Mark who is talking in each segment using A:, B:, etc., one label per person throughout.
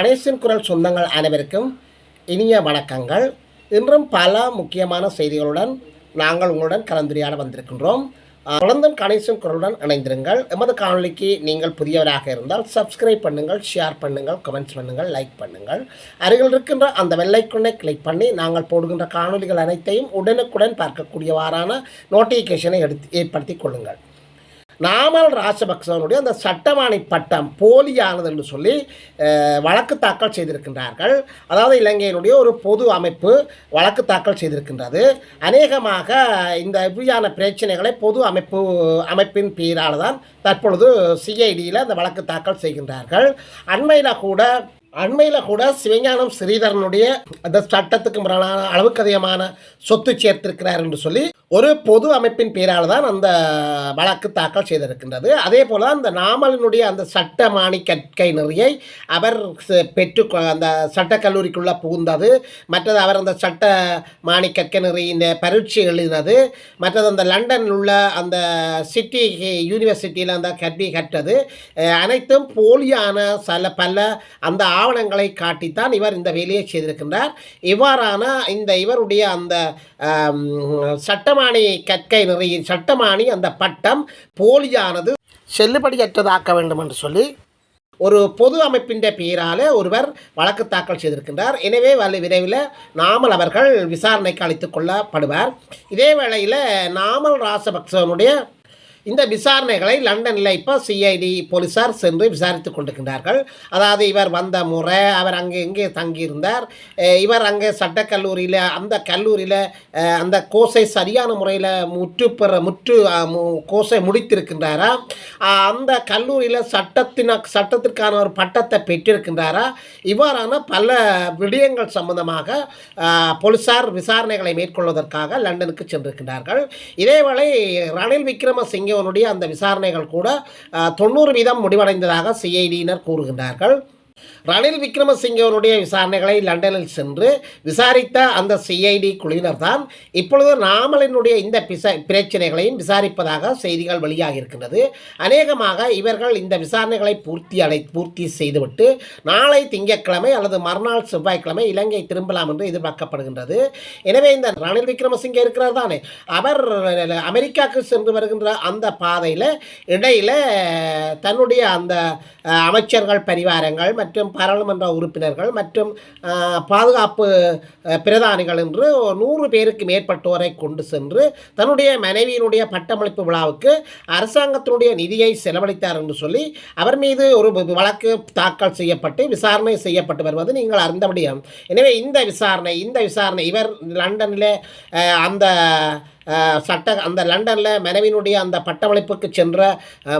A: கணேசன் குரல் சொந்தங்கள் அனைவருக்கும் இனிய வணக்கங்கள். இன்றும் பல முக்கியமான செய்திகளுடன் நாங்கள் உங்களுடன் கலந்துரையாட வந்திருக்கின்றோம். தொடர்ந்தும் கணேசன் குரலுடன் இணைந்திருங்கள். எமது காணொலிக்கு நீங்கள் புதியவராக இருந்தால் சப்ஸ்கிரைப் பண்ணுங்கள் ஷேர் பண்ணுங்கள் கமெண்ட்ஸ் பண்ணுங்கள் லைக் பண்ணுங்கள். அருகில் இருக்கின்ற அந்த வெள்ளைக்குண்ணை கிளிக் பண்ணி நாங்கள் போடுகின்ற காணொளிகள் அனைத்தையும் உடனுக்குடன் பார்க்கக்கூடியவாறான நோட்டிஃபிகேஷனை எடுத்து ஏற்படுத்தி கொள்ளுங்கள். நாமல் ராஜபக்சவனுடைய அந்த சட்டமானை பட்டம் போலியானது என்று சொல்லி வழக்கு தாக்கல் செய்திருக்கின்றார்கள். அதாவது இலங்கையினுடைய ஒரு பொது அமைப்பு வழக்கு தாக்கல் செய்திருக்கின்றது. அநேகமாக இந்த இவ்வியான பிரச்சனைகளை பொது அமைப்பு அமைப்பின் பெயரால் தான் தற்பொழுது சிஐடியில் அந்த வழக்கு தாக்கல் செய்கின்றார்கள். அண்மையில் கூட அண்மையில் கூட சிவஞானம் ஸ்ரீதரனுடைய அந்த சட்டத்துக்கு முரணான அளவுக்கு அதிகமான சொத்து சேர்த்திருக்கிறார் என்று சொல்லி ஒரு பொது அமைப்பின் பேரால் தான் அந்த வழக்கு தாக்கல் செய்திருக்கின்றது. அதே போல் அந்த நாமலினுடைய அந்த சட்ட மாணிக்கற்கை நிறையை அவர் பெற்று அந்த சட்டக்கல்லூரிக்குள்ளே புகுந்தது. மற்றது அவர் அந்த சட்ட மாணிக்கற்கை கற்கை நிறையின் பரீட்சை எழுதினது. மற்றது அந்த லண்டனில் உள்ள அந்த சிட்டி யூனிவர்சிட்டியில் அந்த கல்வி கற்றது. அனைத்தும் போலியான சில பல அந்த ஆவணங்களை காட்டித்தான் இவர் இந்த வேலையை செய்திருக்கின்றார். இவ்வாறான இந்த இவருடைய அந்த சட்ட சட்டமானி கற்கை நிறைய சட்டமானி அந்த பட்டம் போலியானது. செல்லுபடியற்றதாக்க வேண்டும் என்று சொல்லி ஒரு பொது அமைப்பின் பெயரால் ஒருவர் வழக்கு தாக்கல் செய்திருக்கின்றார். எனவே வலி விரைவில் நாமல் அவர்கள் விசாரணைக்கு அழைத்து கொள்ளப்படுவார். இதே வேளையில் நாமல் ராசபக்சவனுடைய இந்த விசாரணைகளை லண்டனில் இப்போ சிஐடி போலீஸார் சென்று விசாரித்து கொண்டிருக்கின்றார்கள். அதாவது இவர் வந்த முறை அவர் அங்கே எங்கே தங்கியிருந்தார் இவர் அங்கே சட்டக்கல்லூரியில் அந்த கல்லூரியில் அந்த கோர்ஸை சரியான முறையில் முற்று பெற முற்று கோர்ஸை முடித்திருக்கின்றாரா? அந்த கல்லூரியில் சட்டத்தின சட்டத்திற்கான ஒரு பட்டத்தை பெற்றிருக்கின்றாரா? இவ்வாறான பல விடயங்கள் சம்பந்தமாக போலீஸார் போலீசார் விசாரணைகளை மேற்கொள்வதற்காக லண்டனுக்கு சென்றிருக்கின்றார்கள். இதேவேளை ரணில் விக்ரமசிங்கவனுடைய அந்த விசாரணைகள் கூட தொண்ணூறு வீதம் முடிவடைந்ததாக சிஐடியினர் கூறுகின்றார்கள். ரணில் விக்ரமசிங்கவனுடைய விசாரணைகளை லண்டனில் சென்று விசாரித்த அந்த சிஐடி குழுவினர் தான் இப்பொழுது நாமலினுடைய இந்த பிச பிரச்சனைகளையும் விசாரிப்பதாக செய்திகள் வெளியாக இருக்கின்றது அநேகமாக இவர்கள் இந்த விசாரணைகளை பூர்த்தி அடை பூர்த்தி செய்துவிட்டு நாளை திங்கட்கிழமை அல்லது மறுநாள் செவ்வாய்க்கிழமை இலங்கை திரும்பலாம் என்று எதிர்பார்க்கப்படுகின்றது. எனவே இந்த ரணில் விக்ரமசிங்கே இருக்கிறார் தானே? அவர் அமெரிக்காவுக்கு சென்று வருகின்ற அந்த பாதையில் இடையில் தன்னுடைய அந்த அமைச்சர்கள் பரிவாரங்கள் மற்றும் மற்றும் பாராளுமன்ற உறுப்பினர்கள் மற்றும் பாதுகாப்பு பிரதானிகள் என்று நூறு பேருக்கு மேற்பட்டோரை கொண்டு சென்று தன்னுடைய மனைவியினுடைய பட்டமளிப்பு விழாவுக்கு அரசாங்கத்தினுடைய நிதியை செலவழித்தார் என்று சொல்லி அவர் மீது ஒரு வழக்கு தாக்கல் செய்யப்பட்டு விசாரணை செய்யப்பட்டு வருவது நீங்கள் அறிந்தபடியும் எனவே இந்த விசாரணை இந்த விசாரணை இவர் லண்டனில் அந்த சட்ட அந்த லண்டனில் மனைவியினுடைய அந்த பட்டமளிப்புக்கு சென்ற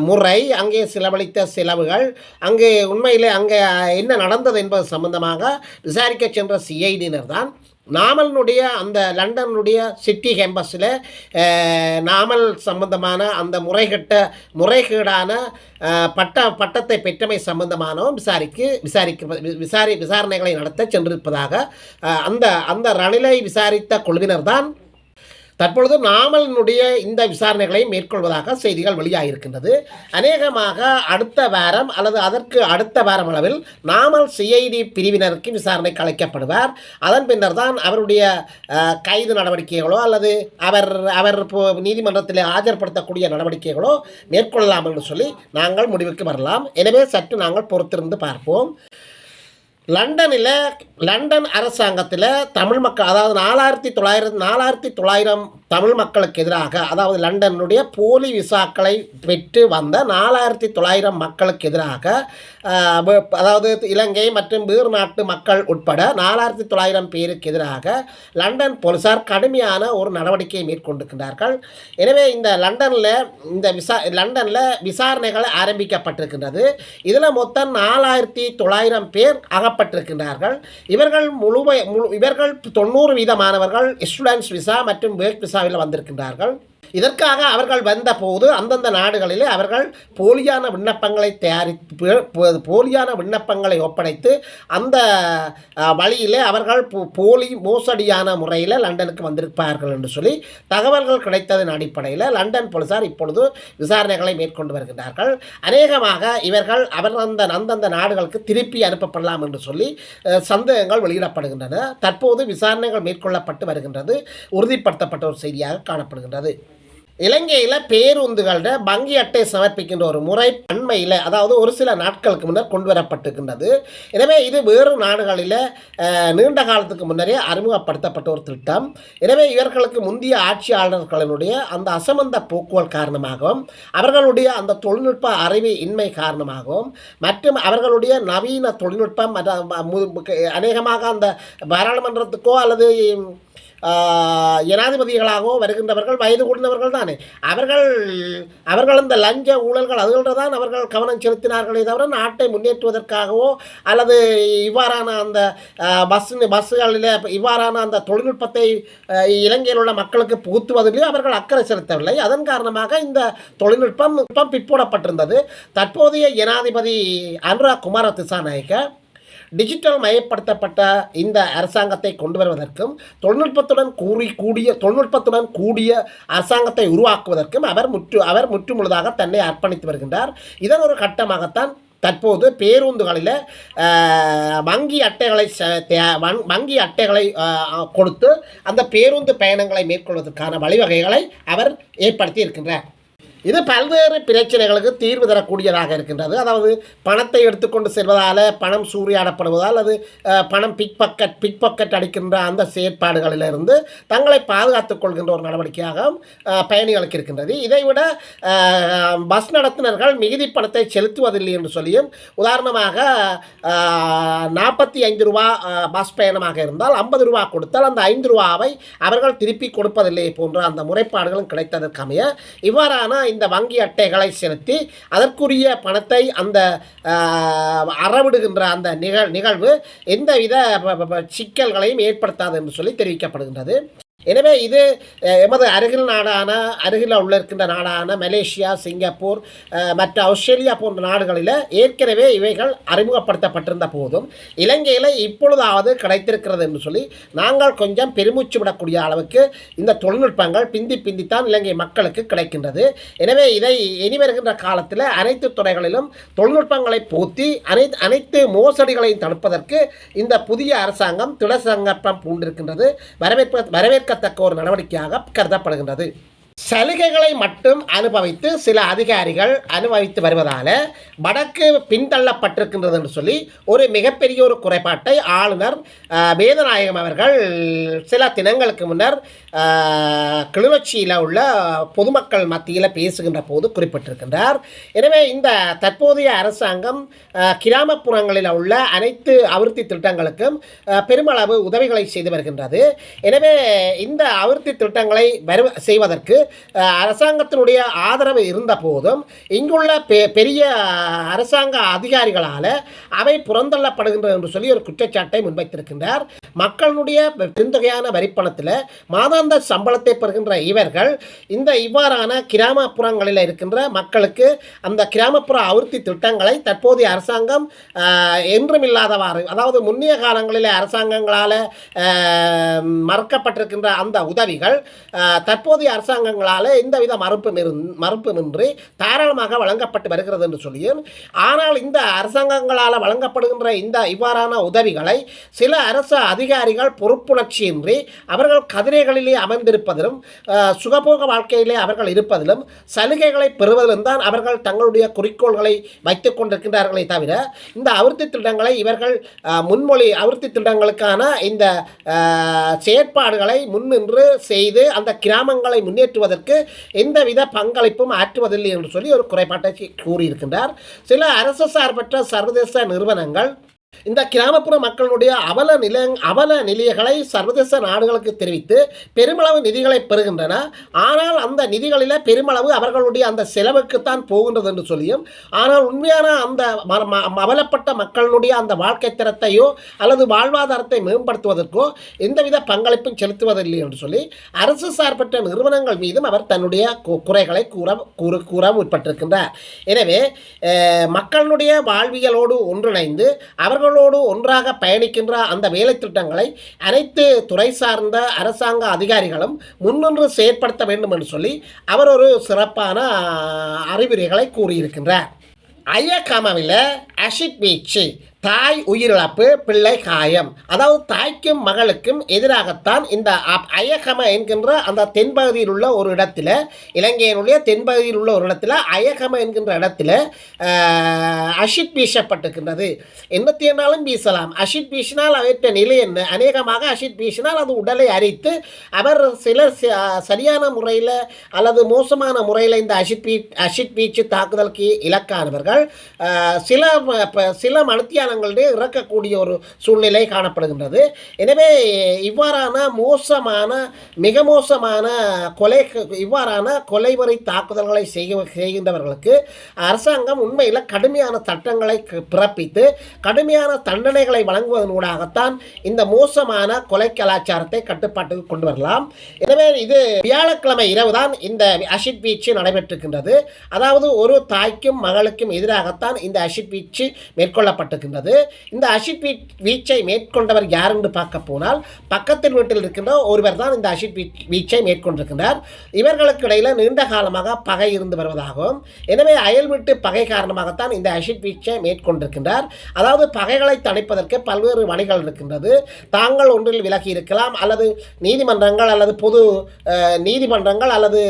A: முறை அங்கே செலவழித்த செலவுகள் அங்கே உண்மையிலே அங்கே என்ன நடந்தது என்பது சம்பந்தமாக விசாரிக்க சென்ற சிஐடியினர் தான். நாமலினுடைய அந்த லண்டனுடைய சிட்டி கேம்பஸில் நாமல் சம்பந்தமான அந்த முறைகட்ட முறைகேடான பட்ட பட்டத்தை பெற்றமை சம்பந்தமானவும் விசாரிக்கு விசாரிக்க விசாரி விசாரணைகளை நடத்த சென்றிருப்பதாக அந்த அந்த ரணிலை விசாரித்த குழுவினர் தான் தற்பொழுது நாமலனுடைய இந்த விசாரணைகளை மேற்கொள்வதாக செய்திகள் வெளியாகியிருக்கின்றது. அநேகமாக அடுத்த வாரம் அல்லது அதற்கு அடுத்த வாரம் அளவில் நாமல் சிஐடி பிரிவினருக்கு விசாரணை கலைக்கப்படுவார். அதன் பின்னர் தான் அவருடைய கைது நடவடிக்கைகளோ அல்லது அவர் அவர் நீதிமன்றத்தில் ஆஜர்படுத்தக்கூடிய நடவடிக்கைகளோ மேற்கொள்ளலாம் என்று சொல்லி நாங்கள் முடிவுக்கு வரலாம். எனவே சற்று நாங்கள் பொறுத்திருந்து பார்ப்போம். லண்டனில் லண்டன் அரசாங்கத்தில் தமிழ் மக்கள் அதாவது நாலாயிரத்தி தொள்ளாயிரத்தி நாலாயிரத்தி தொள்ளாயிரம் தமிழ் மக்களுக்கு எதிராக அதாவது லண்டனுடைய போலி விசாக்களை பெற்று வந்த நாலாயிரத்தி தொள்ளாயிரம் மக்களுக்கு எதிராக அதாவது இலங்கை மற்றும் வேறு நாட்டு மக்கள் உட்பட நாலாயிரத்தி தொள்ளாயிரம் பேருக்கு எதிராக லண்டன் போலீசார் கடுமையான ஒரு நடவடிக்கையை மேற்கொண்டிருக்கின்றார்கள். எனவே இந்த லண்டனில் இந்த விசா லண்டனில் விசாரணைகள் ஆரம்பிக்கப்பட்டிருக்கின்றது. இதில் மொத்தம் நாலாயிரத்தி தொள்ளாயிரம் பேர் அகப்பட்டிருக்கின்றார்கள். இவர்கள் முழுமை முழு இவர்கள் தொண்ணூறு வீதமானவர்கள் ஸ்டூடெண்ட்ஸ் விசா மற்றும் ஒர்க் விசாவில் வந்திருக்கின்றார்கள். இதற்காக அவர்கள் வந்தபோது அந்தந்த நாடுகளிலே அவர்கள் போலியான விண்ணப்பங்களை தயாரித்து போ- போலியான விண்ணப்பங்களை ஒப்படைத்து அந்த வழியிலே அவர்கள் போ- போலி மோசடியான முறையில் லண்டனுக்கு வந்திருப்பார்கள் என்று சொல்லி தகவல்கள் கிடைத்ததன் அடிப்படையில் லண்டன் போலீசார் இப்பொழுது விசாரணைகளை மேற்கொண்டு வருகின்றார்கள். அநேகமாக இவர்கள் அவர் அந்த அந்தந்த நாடுகளுக்கு திருப்பி அனுப்பப்படலாம் என்று சொல்லி சந்தேகங்கள் வெளியிடப்படுகின்றன. தற்போது விசாரணைகள் மேற்கொள்ளப்பட்டு வருகின்றது. உறுதிப்படுத்தப்பட்ட ஒரு செய்தியாக காணப்படுகின்றது. இலங்கையில் பேருந்துகளில் வங்கி அட்டை சமர்ப்பிக்கின்ற ஒரு முறை அண்மையில் அதாவது ஒரு சில நாட்களுக்கு முன்னர் கொண்டு வரப்பட்டிருக்கின்றது எனவே இது வேறு நாடுகளில் நீண்ட காலத்துக்கு முன்னரே அறிமுகப்படுத்தப்பட்ட ஒரு திட்டம். எனவே இவர்களுக்கு முந்தைய ஆட்சியாளர்களினுடைய அந்த அசமந்த போக்குவல் காரணமாகவும் அவர்களுடைய அந்த தொழில்நுட்ப அறிவு இன்மை காரணமாகவும் மற்றும் அவர்களுடைய நவீன தொழில்நுட்பம் மற்ற- மு- அநேகமாக அந்த பாராளுமன்றத்துக்கோ அல்லது ஜனாதிபதிகளாகவோ வருகின்றவர்கள் வயது கூர்ந்தவர்கள் தானே. அவர்கள் அவர்கள் இந்த லஞ்ச ஊழல்கள் அதுகளில் தான் அவர்கள் கவனம் செலுத்தினார்களே தவிர நாட்டை முன்னேற்றுவதற்காகவோ அல்லது இவ்வாறான அந்த பஸ் பஸ்ஸுகளில் இவ்வாறான அந்த தொழில்நுட்பத்தை இலங்கையில் உள்ள மக்களுக்கு புகுத்துவதிலே அவர்கள் அக்கறை செலுத்தவில்லை. அதன் காரணமாக இந்த தொழில்நுட்பம் நுட்பம் பிற்போடப்பட்டிருந்தது. தற்போதைய ஜனாதிபதி அனுராக் குமார திசாநாயக்க டிஜிட்டல் மயப்படுத்தப்பட்ட இந்த அரசாங்கத்தை கொண்டு வருவதற்கும் தொழில்நுட்பத்துடன் கூறி கூடிய தொழில்நுட்பத்துடன் கூடிய அரசாங்கத்தை உருவாக்குவதற்கும் அவர் முற்று அவர் முற்றுமுழுதாக தன்னை அர்ப்பணித்து வருகின்றார். இதன் ஒரு கட்டமாகத்தான் தற்போது பேருந்துகளில் வங்கி அட்டைகளை ச- தே- வங்- வங்கி அட்டைகளை கொடுத்து அந்த பேருந்து பயணங்களை மேற்கொள்வதற்கான வழிவகைகளை அவர் ஏற்படுத்தி இருக்கின்றார். இது பல்வேறு பிரச்சனைகளுக்கு தீர்வு தரக்கூடியதாக இருக்கின்றது. அதாவது பணத்தை எடுத்துக்கொண்டு செல்வதால் பணம் சூறையாடப்படுவதால் அது பணம் பிக் பக்கெட் பிக் பக்கெட் அடிக்கின்ற அந்த செயற்பாடுகளிலிருந்து தங்களை பாதுகாத்துக் கொள்கின்ற ஒரு நடவடிக்கையாக பயணிகளுக்கு இருக்கின்றது. இதைவிட பஸ் நடத்துனர்கள் மிகுதி பணத்தை செலுத்துவதில்லை என்று சொல்லியும் உதாரணமாக நாற்பத்தி ஐந்து ரூபா பஸ் பயணமாக இருந்தால் ஐம்பது ரூபா கொடுத்தால் அந்த ஐந்து ரூபாவை அவர்கள் திருப்பி கொடுப்பதில்லை போன்ற அந்த முறைப்பாடுகளும் கிடைத்ததற்கமைய இவ்வாறான இந்த வங்கி அட்டைகளை செலுத்தி அதற்குரிய பணத்தை அந்த ஆஹ், அறவிடுகின்ற அந்த நிகழ் நிகழ்வு எந்தவித சிக்கல்களையும் ஏற்படுத்தாது என்று சொல்லி தெரிவிக்கப்படுகின்றது. எனவே இது எமது அருகில் நாடான அருகில் உள்ள இருக்கின்ற நாடான மலேசியா சிங்கப்பூர் மற்ற ஆஸ்திரேலியா போன்ற நாடுகளில் ஏற்கனவே இவைகள் அறிமுகப்படுத்தப்பட்டிருந்த போதும் இலங்கையில் இப்பொழுதாவது கிடைத்திருக்கிறது என்று சொல்லி நாங்கள் கொஞ்சம் பெருமூச்சு விடக்கூடிய அளவுக்கு இந்த தொழில்நுட்பங்கள் பிந்தி பிந்தித்தான் இலங்கை மக்களுக்கு கிடைக்கின்றது. எனவே இதை இனி வருகின்ற காலத்தில் அனைத்து துறைகளிலும் தொழில்நுட்பங்களை போத்தி அனைத்து அனைத்து மோசடிகளையும் தடுப்பதற்கு இந்த புதிய அரசாங்கம் திடசங்கப்பம் பூண்டிருக்கின்றது. வரவேற்ப வரவேற்கத்தக்க ஒரு நடவடிக்கையாக கருதப்படுகின்றது. சலுகைகளை மட்டும் அனுபவித்து சில அதிகாரிகள் அனுபவித்து வருவதால் வடக்கு பின்தள்ளப்பட்டிருக்கின்றது என்று சொல்லி ஒரு மிகப்பெரிய ஒரு குறைபாட்டை ஆளுநர் வேதநாயகம் அவர்கள் சில தினங்களுக்கு முன்னர் கிளிநொச்சியில் உள்ள பொதுமக்கள் மத்தியில் பேசுகின்ற போது குறிப்பிட்டிருக்கின்றார். எனவே இந்த தற்போதைய அரசாங்கம் கிராமப்புறங்களில் உள்ள அனைத்து அபிவிருத்தி திட்டங்களுக்கும் பெருமளவு உதவிகளை செய்து வருகின்றது. எனவே இந்த அபிவிருத்தி திட்டங்களை வரு செய்வதற்கு அரசாங்கத்தினுடைய ஆதரவு இருந்த போதும் இங்குள்ள பெ பெரிய அரசாங்க அதிகாரிகளால் அவை புறந்தள்ளப்படுகின்றது என்று சொல்லி ஒரு குற்றச்சாட்டை முன்வைத்திருக்கின்றார். மக்களுடைய பெருந்தொகையான வரிப்பணத்தில் மாதாந்த சம்பளத்தை பெறுகின்ற இவர்கள் இந்த இவ்வாறான கிராமப்புறங்களில் இருக்கின்ற மக்களுக்கு அந்த கிராமப்புற அவருத்தி திட்டங்களை தற்போதைய அரசாங்கம் என்றுமில்லாதவாறு என்றும் இல்லாதவாறு அதாவது முன்னைய காலங்களில் அரசாங்கங்களால் மறுக்கப்பட்டிருக்கின்ற அந்த உதவிகள் தற்போதைய அரசாங்கங்களால் எந்தவித மறுப்பு மறுப்பு மறுப்புமின்றி தாராளமாக வழங்கப்பட்டு வருகிறது என்று சொல்லியும் ஆனால் இந்த அரசாங்கங்களால் வழங்கப்படுகின்ற இந்த இவ்வாறான உதவிகளை சில அரசு அதிகாரிகள் பொறுப்புணர்ச்சியின்றி அவர்கள் கதிரைகளில் வாழ்க்கையிலே அமைந்திருப்பதிலும் சுகபோக வாழ்க்கையிலே அவர்கள் இருப்பதிலும் சலுகைகளை பெறுவதிலும் தான் அவர்கள் தங்களுடைய குறிக்கோள்களை வைத்துக் கொண்டிருக்கின்றார்களே தவிர இந்த அபிவிருத்தி திட்டங்களை இவர்கள் முன்மொழி அபிவிருத்தி திட்டங்களுக்கான இந்த செயற்பாடுகளை முன்னின்று செய்து அந்த கிராமங்களை முன்னேற்றுவதற்கு எந்தவித பங்களிப்பும் ஆற்றுவதில்லை என்று சொல்லி ஒரு குறைபாட்டை கூறியிருக்கின்றார். சில அரசு சார்பற்ற சர்வதேச நிறுவனங்கள் இந்த கிராமப்புற மக்களுடைய அவல நில அவல நிலைகளை சர்வதேச நாடுகளுக்கு தெரிவித்து பெருமளவு நிதிகளை பெறுகின்றன. ஆனால் அந்த நிதிகளில் பெருமளவு அவர்களுடைய அந்த செலவுக்குத்தான் போகின்றது என்று சொல்லியும் ஆனால் உண்மையான அந்த அவலப்பட்ட மக்களுடைய அந்த வாழ்க்கை தரத்தையோ அல்லது வாழ்வாதாரத்தை மேம்படுத்துவதற்கோ எந்தவித பங்களிப்பும் செலுத்துவதில்லை என்று சொல்லி அரசு சார்பற்ற நிறுவனங்கள் மீதும் அவர் தன்னுடைய குறைகளை கூற கூற கூற முற்பட்டிருக்கின்றார். எனவே மக்களுடைய வாழ்வியலோடு ஒன்றிணைந்து அவர் அவர்களோடு ஒன்றாக பயணிக்கின்ற அந்த வேலை திட்டங்களை அனைத்து துறை சார்ந்த அரசாங்க அதிகாரிகளும் முன்னின்று செயற்படுத்த வேண்டும் என்று சொல்லி அவர் ஒரு சிறப்பான அறிவுரைகளை கூறியிருக்கின்றார். ஐயக்காமாவில் அஷிட் வீச்சு. தாய் உயிரிழப்பு பிள்ளை காயம். அதாவது தாய்க்கும் மகளுக்கும் எதிராகத்தான் இந்த அப்- அயகம என்கின்ற அந்த தென்பகுதியில் உள்ள ஒரு இடத்துல இலங்கையினுடைய தென்பகுதியில் உள்ள ஒரு இடத்துல அயகம என்கின்ற இடத்துல அஷிட் வீசப்பட்டிருக்கின்றது. எண்ணூற்றி எண்ணாலும் வீசலாம். அஷிட் வீசினால் அவற்ற நிலை என்ன? அநேகமாக அஷிட் வீசினால் அது உடலை அரித்து அவர் சிலர் ச- சரியான முறையில் அல்லது மோசமான முறையில் இந்த அஷிட் வீ அஷிட் வீச்சு தாக்குதலுக்கு இலக்கானவர்கள். சில சில மனத்தியான ப- இறக்கக்கூடிய ஒரு சூழ்நிலை காணப்படுகின்றது. எனவே இவ்வாறான மோசமான மிக மோசமான கொலை இவ்வாறான கொலைவரி தாக்குதல்களை செய்ய செய்கின்றவர்களுக்கு அரசாங்கம் உண்மையில் கடுமையான சட்டங்களை பிறப்பித்து கடுமையான தண்டனைகளை வழங்குவதனூடாகத்தான் இந்த மோசமான கொலை கலாச்சாரத்தை கட்டுப்பாட்டுக்கு கொண்டு வரலாம். எனவே இது வியாழக்கிழமை இரவு தான் இந்த அஷிட் வீச்சு நடைபெற்றிருக்கின்றது. அதாவது ஒரு தாய்க்கும் மகளுக்கும் எதிராகத்தான் இந்த அஷிட் வீச்சு மேற்கொள்ளப்பட்டிருக்கின்றது. இந்த அஷிட் வீ வீச்சை மேற்கொண்டவர் யார் என்று பார்க்க போனால் பக்கத்தில் வீட்டில் இருக்கின்ற ஒருவர் தான் இந்த அஷிட் வீ வீச்சை மேற்கொண்டிருக்கின்றார். இவர்களுக்கு இடையில் நீண்ட காலமாக பகை இருந்து வருவதாகவும் எனவே அயல் வீட்டு பகை காரணமாகத்தான் இந்த அஷிட் வீச்சை மேற்கொண்டிருக்கின்றார். அதாவது பகைகளை தணிப்பதற்கு பல்வேறு வழிகள் இருக்கின்றது. தாங்கள் ஒன்றில் விலகி இருக்கலாம் அல்லது நீதிமன்றங்கள் அல்லது பொது நீதிமன்றங்கள் அல்லது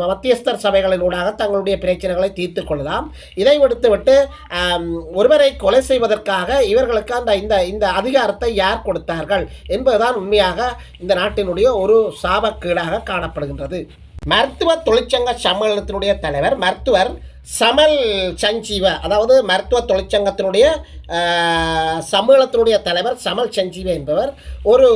A: மத்தியஸ்தர் சபைகளின் ஊடாக தங்களுடைய பிரச்சனைகளை தீர்த்து கொள்ளலாம். இதை விடுத்துவிட்டு ஒருவரை கொலை செய்வதற்காக இவர்களுக்கு அந்த இந்த இந்த அதிகாரத்தை யார் கொடுத்தார்கள் என்பதுதான் உண்மையாக இந்த நாட்டினுடைய ஒரு சாபக்கேடாக காணப்படுகின்றது. மருத்துவ தொழிற்சங்க சம்மேளனத்தினுடைய தலைவர் மருத்துவர் சமல் சஞ்சீவ அதாவது மருத்துவ தொழிற்சங்கத்தினுடைய ஆஹ், சம்மேளனத்தினுடைய தலைவர் சமல் சஞ்சீவ என்பவர் ஒரு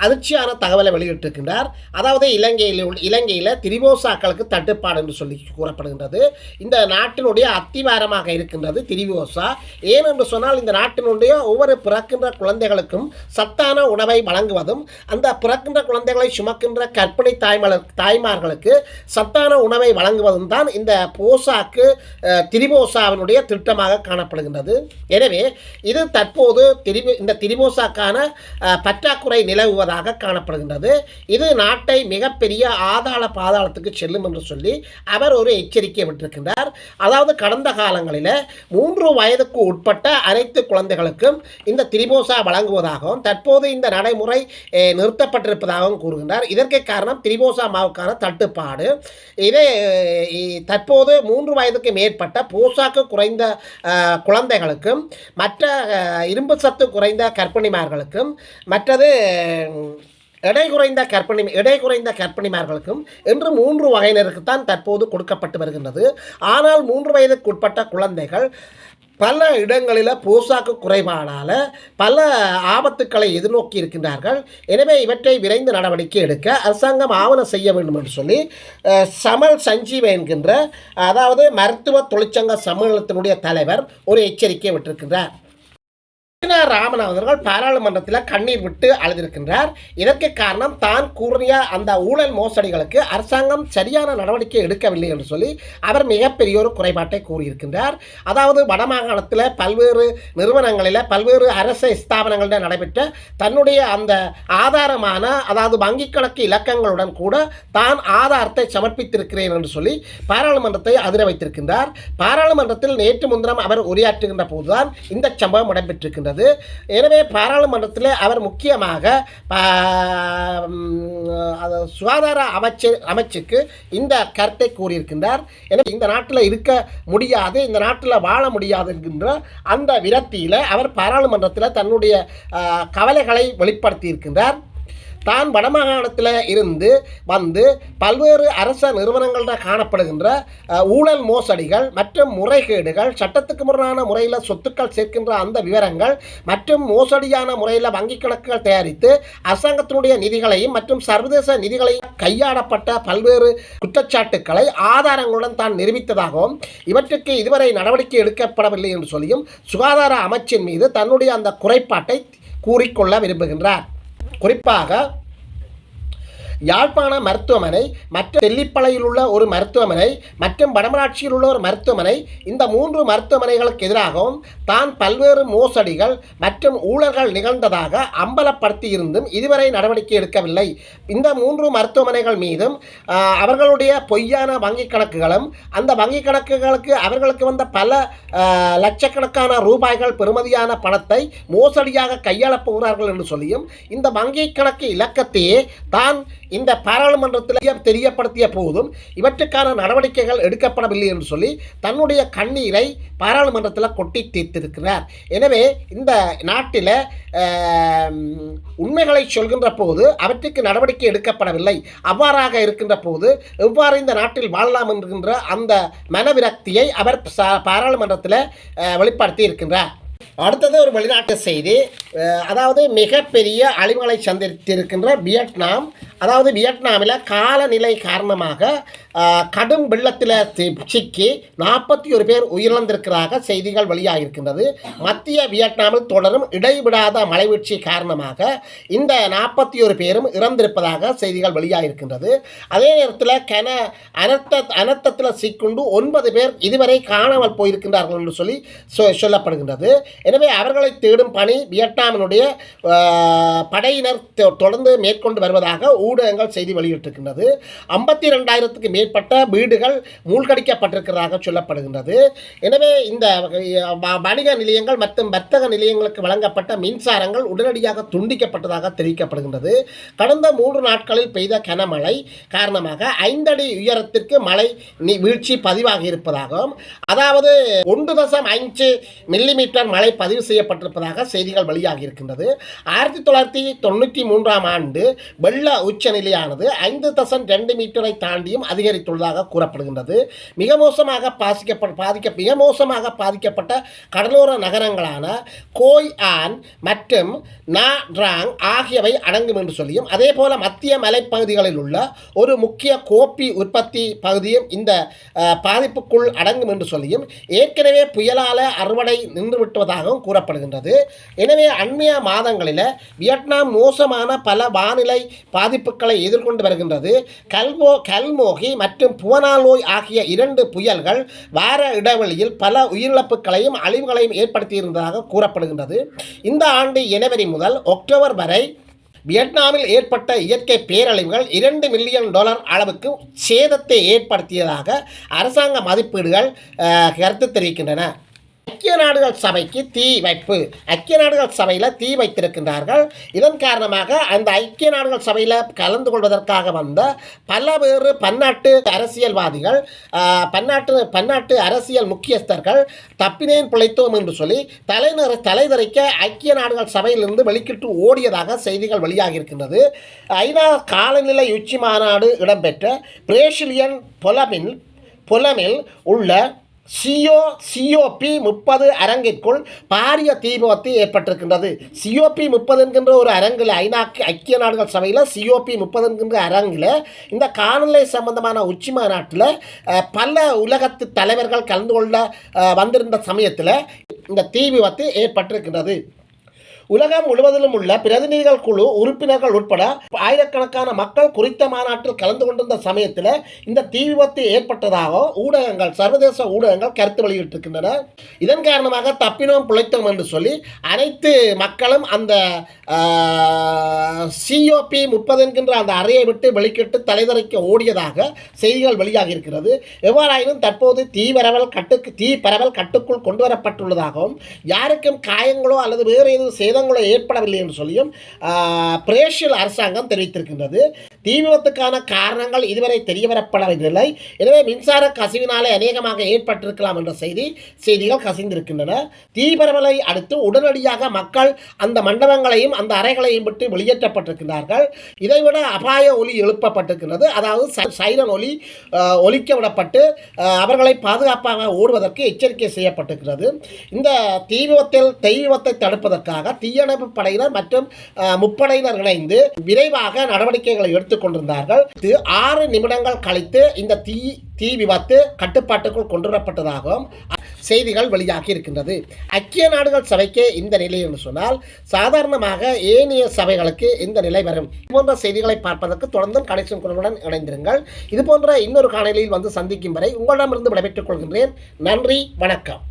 A: அதிர்ச்சியான தகவலை வெளியிட்டிருக்கின்றார். அதாவது இலங்கையில் உள்ள- இலங்கையில் திரிவோசாக்களுக்கு தட்டுப்பாடு என்று சொல்லி கூறப்படுகின்றது. இந்த நாட்டினுடைய அத்திவாரமாக இருக்கின்றது திரிவோசா ஏன் என்று சொன்னால் இந்த நாட்டினுடைய ஒவ்வொரு பிறக்கின்ற குழந்தைகளுக்கும் சத்தான உணவை வழங்குவதும் அந்த பிறக்கின்ற குழந்தைகளை சுமக்கின்ற கற்பிணி தாய்மலர் தாய்மார்களுக்கு சத்தான உணவை வழங்குவதும் தான் இந்த போசாக்கு திரிபோசாவினுடைய திட்டமாக காணப்படுகின்றது. எனவே இது தற்போது திரிபு இந்த திரிபோசாக்கான பற்றாக்குறை நிலவுவது நிலவுவதாக காணப்படுகின்றது. இது நாட்டை மிகப்பெரிய ஆதாள பாதாளத்துக்கு செல்லும் என்று சொல்லி அவர் ஒரு எச்சரிக்கை விட்டிருக்கின்றார். அதாவது கடந்த காலங்களில் மூன்று வயதுக்கு உட்பட்ட அனைத்து குழந்தைகளுக்கும் இந்த திரிபோசா வழங்குவதாகவும் தற்போது இந்த நடைமுறை நிறுத்தப்பட்டிருப்பதாகவும் கூறுகின்றார். இதற்கு காரணம் திரிபோசா மாவுக்கான தட்டுப்பாடு. இதே தற்போது மூன்று வயதுக்கு மேற்பட்ட போசாக்கு குறைந்த குழந்தைகளுக்கும் மற்ற இரும்பு சத்து குறைந்த கர்ப்பிணிமார்களுக்கும் மற்றது எடை குறைந்த கர்ப்பிணி எடை குறைந்த கற்பிணிமார்களுக்கும் என்று மூன்று வகையினருக்குத்தான் தற்போது கொடுக்கப்பட்டு வருகின்றது. ஆனால் மூன்று வயதுக்கு உட்பட்ட குழந்தைகள் பல இடங்களில் போசாக்கு குறைபாடால் பல ஆபத்துக்களை எதிர்நோக்கி இருக்கின்றார்கள். எனவே இவற்றை விரைந்து நடவடிக்கை எடுக்க அரசாங்கம் ஆவணம் செய்ய வேண்டும் என்று சொல்லி சமல் சஞ்சீவ என்கின்ற அதாவது மருத்துவ தொழிற்சங்க சம்மேளனத்தினுடைய தலைவர் ஒரு எச்சரிக்கை விட்டிருக்கின்றார். ராமன் அவர்கள் பாராளுமன்றத்தில் கண்ணீர் விட்டு அழுதிருக்கின்றார். இதற்கு காரணம் தான் கூறிய அந்த ஊழல் மோசடிகளுக்கு அரசாங்கம் சரியான நடவடிக்கை எடுக்கவில்லை என்று சொல்லி அவர் மிகப்பெரிய ஒரு குறைபாட்டை கூறியிருக்கின்றார். அதாவது வடமாகாணத்தில் பல்வேறு நிறுவனங்களில் பல்வேறு அரசு ஸ்தாபனங்களில் நடைபெற்ற தன்னுடைய அந்த ஆதாரமான அதாவது வங்கிக் கணக்கு இலக்கங்களுடன் கூட தான் ஆதாரத்தை சமர்ப்பித்திருக்கிறேன் என்று சொல்லி பாராளுமன்றத்தை அதிர வைத்திருக்கின்றார். பாராளுமன்றத்தில் நேற்று முன்தினம் அவர் உரையாற்றுகின்ற போதுதான் இந்த சம்பவம் இடம்பெற்றிருக்கின்றது. எனவே பாராளுமன்றத்தில் அவர் முக்கியமாக சுகாதார அமைச்சு அமைச்சுக்கு இந்த கருத்தை கூறியிருக்கின்றார். எனவே இந்த நாட்டில் இருக்க முடியாது இந்த நாட்டில் வாழ முடியாது என்கின்ற அந்த விரக்தியில் அவர் பாராளுமன்றத்தில் தன்னுடைய கவலைகளை வெளிப்படுத்தியிருக்கின்றார். தான் வடமாகாணத்தில் இருந்து வந்து பல்வேறு அரச நிறுவனங்களில் காணப்படுகின்ற ஊழல் மோசடிகள் மற்றும் முறைகேடுகள் சட்டத்துக்கு முரணான முறையில் சொத்துக்கள் சேர்க்கின்ற அந்த விவரங்கள் மற்றும் மோசடியான முறையில் வங்கிக் கணக்குகள் தயாரித்து அரசாங்கத்தினுடைய நிதிகளையும் மற்றும் சர்வதேச நிதிகளையும் கையாடப்பட்ட பல்வேறு குற்றச்சாட்டுக்களை ஆதாரங்களுடன் தான் நிரூபித்ததாகவும் இவற்றுக்கு இதுவரை நடவடிக்கை எடுக்கப்படவில்லை என்று சொல்லியும் சுகாதார அமைச்சின் மீது தன்னுடைய அந்த குறைபாட்டை கூறிக்கொள்ள விரும்புகின்றார். குறிப்பாக யாழ்ப்பாண மருத்துவமனை மற்றும் தெல்லிப்பளையில் உள்ள ஒரு மருத்துவமனை மற்றும் வடமராட்சியில் உள்ள ஒரு மருத்துவமனை இந்த மூன்று மருத்துவமனைகளுக்கு எதிராகவும் தான் பல்வேறு மோசடிகள் மற்றும் ஊழல்கள் நிகழ்ந்ததாக அம்பலப்படுத்தி இருந்தும் இதுவரை நடவடிக்கை எடுக்கவில்லை. இந்த மூன்று மருத்துவமனைகள் மீதும் அவர்களுடைய பொய்யான வங்கிக் கணக்குகளும் அந்த வங்கிக் கணக்குகளுக்கு அவர்களுக்கு வந்த பல லட்சக்கணக்கான ரூபாய்கள் பெறுமதியான பணத்தை மோசடியாக கையாளப் போகிறார்கள் என்று சொல்லியும் இந்த வங்கிக் கணக்கு இலக்கத்தையே தான் இந்த பாராளுமன்றத்தில் தெரியப்படுத்திய போதும் இவற்றுக்கான நடவடிக்கைகள் எடுக்கப்படவில்லை என்று சொல்லி தன்னுடைய கண்ணீரை பாராளுமன்றத்தில் கொட்டி தீர்த்திருக்கிறார். எனவே இந்த நாட்டில் உண்மைகளை சொல்கின்ற போது அவற்றுக்கு நடவடிக்கை எடுக்கப்படவில்லை. அவ்வாறாக இருக்கின்ற போது எவ்வாறு இந்த நாட்டில் வாழலாம் என்கின்ற அந்த மனவிரக்தியை அவர் பாராளுமன்றத்தில் வெளிப்படுத்தி இருக்கின்றார் அடுத்தது ஒரு வெளிநாட்டு செய்தி. அதாவது மிகப்பெரிய அழிவுகளை சந்தித்திருக்கின்ற வியட்நாம். அதாவது வியட்நாமில் காலநிலை காரணமாக கடும் வெள்ளத்தில் சிக்கி நாற்பத்தி ஒரு பேர் உயிரிழந்திருக்கிறதாக செய்திகள் வெளியாகியிருக்கின்றது. மத்திய வியட்நாமில் தொடரும் இடைவிடாத மலைவீழ்ச்சி காரணமாக இந்த நாற்பத்தி ஒரு பேரும் இறந்திருப்பதாக செய்திகள் வெளியாகியிருக்கின்றது. அதே நேரத்தில் கன அனர்த்த அனர்த்தத்தில் சிக்குண்டு ஒன்பது பேர் இதுவரை காணாமல் போயிருக்கின்றார்கள் என்று சொல்லி சொ- சொல்லப்படுகின்றது. எனவே அவர்களை தேடும் பணி வியட்நாமினுடைய படையினர் தொ- தொடர்ந்து மேற்கொண்டு வருவதாக ஊடகங்கள் செய்தி வெளியிட்டிருக்கின்றது. ஐம்பத்தி ரெண்டாயிரத்துக்கு மேற்பட்ட வீடுகள் மூழ்கடிக்கப்பட்டிருக்கிறதாக சொல்லப்படுகின்றது. எனவே இந்த வணிக நிலையங்கள் மற்றும் வர்த்தக நிலையங்களுக்கு வழங்கப்பட்ட மின்சாரங்கள் உடனடியாக துண்டிக்கப்பட்டதாக தெரிவிக்கப்படுகின்றது. கடந்த மூன்று நாட்களில் பெய்த கனமழை காரணமாக ஐந்தடி உயரத்திற்கு மழை நீ- வீழ்ச்சி பதிவாகி இருப்பதாகவும் அதாவது ஒன்று தசம் ஐந்து மில்லிமீட்டர் மழை பதிவு செய்யப்பட்டிருப்பதாக செய்திகள் வெளியாகி இருக்கின்றது. ஆயிரத்தி தொள்ளாயிரத்தி தொண்ணூற்றி மூன்றாம் ஆண்டு வெள்ள உச்சநிலையானது ஐந்து தசம் ரெண்டு மீட்டரை தாண்டியும் அதிகரித்துள்ளதாக கூறப்படுகின்றது. மிக மோசமாக பாதிக்கப்பட்ட பாதிக்க மிக மோசமாக பாதிக்கப்பட்ட கடலோர நகரங்களான கோய் ஆன் மற்றும் நா ட்ராங் ஆகியவை அடங்கும் என்று சொல்லியும் அதே போல மத்திய மலைப்பகுதிகளில் உள்ள ஒரு முக்கிய கோப்பி உற்பத்தி பகுதியும் இந்த பாதிப்புக்குள் அடங்கும் என்று சொல்லியும் ஏற்கனவே புயலால அறுவடை நின்றுவிட்டுவதாகவும் கூறப்படுகின்றது. எனவே அண்மைய மாதங்களில் வியட்நாம் மோசமான பல வானிலை பாதிப்புகளை எதிர்கொண்டு வருகின்றது. கல்வோ கல்மோகி மற்றும் புவனாலோய் ஆகிய இரண்டு புயல்கள் வார இடைவெளியில் பல உயிரிழப்புகளையும் அழிவுகளையும் ஏற்படுத்தியிருந்ததாக கூறப்படுகின்றது. இந்த ஆண்டு ஜனவரி முதல் அக்டோபர் வரை வியட்நாமில் ஏற்பட்ட இயற்கை பேரழிவுகள் இரண்டு மில்லியன் டாலர் அளவுக்கு சேதத்தை ஏற்படுத்தியதாக அரசாங்க மதிப்பீடுகள் கருத்து தெரிவிக்கின்றன. ஐக்கிய நாடுகள் சபைக்கு தீ வைப்பு. ஐக்கிய நாடுகள் சபையில் தீ வைத்திருக்கின்றார்கள். இதன் காரணமாக அந்த ஐக்கிய நாடுகள் சபையில் கலந்து கொள்வதற்காக வந்த பல்வேறு பன்னாட்டு அரசியல்வாதிகள் பன்னாட்டு பன்னாட்டு அரசியல் முக்கியஸ்தர்கள் தப்பினேன் பிழைத்தோம் என்று சொல்லி தலைநிற தலைதரைக்க ஐக்கிய நாடுகள் சபையிலிருந்து வெளிக்கிட்டு ஓடியதாக செய்திகள் வெளியாகியிருக்கின்றது. ஐநா காலநிலை உச்சி மாநாடு இடம்பெற்ற பிரேசிலியன் பொலமில் பொலமில் உள்ள சிஓ சிஓபி முப்பது அரங்கிற்குள் பாரிய தீ ஏற்பட்டிருக்கின்றது. சிஓபி முப்பது என்கின்ற ஒரு அரங்கில் ஐநா ஐக்கிய நாடுகள் சபையில் சிஓபி முப்பது என்கின்ற அரங்கில் இந்த காலநிலை சம்பந்தமான உச்சி மாநாட்டில் பல உலகத்து தலைவர்கள் கலந்து கொள்ள வந்திருந்த சமயத்தில் இந்த தீ விபத்து ஏற்பட்டிருக்கின்றது. உலகம் முழுவதிலும் உள்ள பிரதிநிதிகள் குழு உறுப்பினர்கள் உட்பட ஆயிரக்கணக்கான மக்கள் குறித்த மாநாட்டில் கலந்து கொண்டிருந்த சமயத்தில் இந்த தீ விபத்து ஏற்பட்டதாக ஊடகங்கள் சர்வதேச ஊடகங்கள் கருத்து வெளியிட்டிருக்கின்றன. இதன் காரணமாக தப்பினோம் பிழைத்தோம் என்று சொல்லி அனைத்து மக்களும் அந்த சிஓபி முப்பது என்கின்ற அந்த அறையை விட்டு வெளிக்கிட்டு தலைதறைக்க ஓடியதாக செய்திகள் வெளியாகி இருக்கிறது எவ்வாறாயினும் தற்போது தீ பரவல் கட்டுக்கு தீ பரவல் கட்டுக்குள் கொண்டு வரப்பட்டுள்ளதாகவும் யாருக்கும் காயங்களோ அல்லது வேறு எதுவும் சேதங்களோ ஏற்படவில்லை என்று சொல்லியும் பிரேஷியல் பிரேசில் அரசாங்கம் தெரிவித்திருக்கின்றது. தீ விபத்துக்கான காரணங்கள் இதுவரை தெரியவரப்படவில்லை. எனவே மின்சார கசிவினாலே அநேகமாக ஏற்பட்டிருக்கலாம் என்ற செய்தி செய்திகள் கசிந்திருக்கின்றன. தீபரவலை அடுத்து உடனடியாக மக்கள் அந்த மண்டபங்களையும் அந்த அறைகளையும் விட்டு வெளியேற்றப்பட்டிருக்கிறார்கள் இதைவிட அபாய ஒலி எழுப்பப்பட்டிருக்கின்றது. அதாவது சைரன் ஒலி ஒலிக்க விடப்பட்டு அவர்களை பாதுகாப்பாக ஓடுவதற்கு எச்சரிக்கை செய்யப்பட்டிருக்கிறது. இந்த தீ விபத்தில் தீ தடுப்பதற்காக தீயணைப்பு படையினர் மற்றும் முப்படையினர் இணைந்து விரைவாக நடவடிக்கைகளை எடுத்துக்கொண்டிருந்தார்கள் இது ஆறு நிமிடங்கள் கழித்து இந்த தீ தீ விபத்து கட்டுப்பாட்டுக்குள் கொண்டு வரப்பட்டதாகவும் செய்திகள் வெளியாகி இருக்கின்றது. ஐக்கிய நாடுகள் சபைக்கு இந்த நிலை என்று சொன்னால் சாதாரணமாக ஏனைய சபைகளுக்கு இந்த நிலை வரும். போன்ற செய்திகளை பார்ப்பதற்கு தொடர்ந்தும் கணேசன் குரலுடன் இணைந்திருங்கள். இதுபோன்ற இன்னொரு காணொலியில் வந்து சந்திக்கும் வரை உங்களிடமிருந்து விடைபெற்றுக் கொள்கின்றேன். நன்றி வணக்கம்.